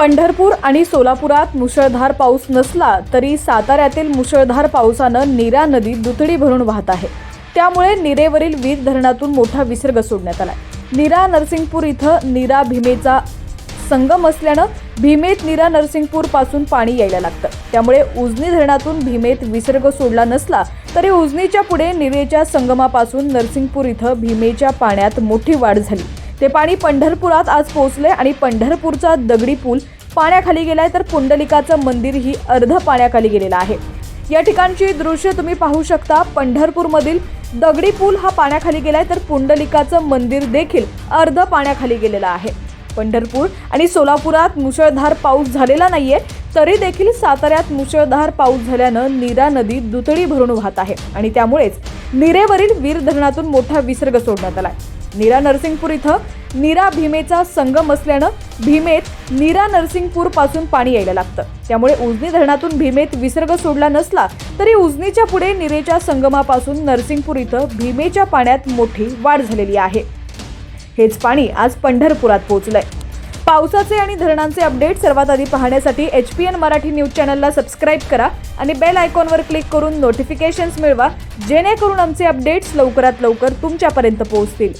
पंढरपूर आणि सोलापुरात मुसळधार पाऊस नसला तरी साताऱ्यातील मुसळधार पावसानं नीरा नदी दुथडी भरून वाहत आहे. त्यामुळे नीरेवरील वीज धरणातून मोठा विसर्ग सोडण्यात आला नीरा नरसिंगपूर इथं नीरा भीमेचा संगम असल्यानं भीमेत नीरा नरसिंगपूरपासून पाणी यायला लागतं. त्यामुळे उजनी धरणातून भीमेत विसर्ग सोडला नसला तरी उजनीच्या पुढे नीरेच्या संगमापासून नरसिंगपूर इथं भीमेच्या पाण्यात मोठी वाढ झाली. ते पाणी पंढरपुरात आज पोहोचले आणि पंढरपूरचा दगडी पूल पाण्याखाली गेलाय तर पुंडलिकाचं मंदिरही अर्ध पाण्याखाली गेलेलं आहे. या ठिकाणची दृश्य तुम्ही पाहू शकता. पंढरपूरमधील दगडी पूल हा पाण्याखाली गेलाय तर पुंडलिकाचं मंदिर देखील अर्ध पाण्याखाली गेलेलं आहे. पंढरपूर आणि सोलापुरात मुसळधार पाऊस झालेला नाहीये तरी देखील साताऱ्यात मुसळधार पाऊस झाल्यानं नीरा नदी दुतडी भरून वाहत आहे आणि त्यामुळेच नीरेवरील वीर धरणातून मोठा विसर्ग सोडण्यात आलाय. नीरा नरसिंगपूर इथं नीरा भीमेचा संगम असल्यानं भीमेत नीरा नरसिंगपूरपासून पाणी यायला लागतं. त्यामुळे उजनी धरणातून भीमेत विसर्ग सोडला नसला तरी उजनीच्या पुढे नीरेच्या संगमापासून नरसिंगपूर इथं भीमेच्या पाण्यात मोठी वाढ झालेली आहे. हेच पाणी आज पंढरपुरात पोहोचलंय. पावसाचे आणि धरणांचे अपडेट सर्वात आधी पाहण्यासाठी H P N Marathi news चॅनलला सबस्क्राईब करा आणि बेल आयकॉनवर क्लिक करून नोटिफिकेशन्स मिळवा जेणेकरून आमचे अपडेट्स लवकरात लवकर तुमच्यापर्यंत पोहोचतील.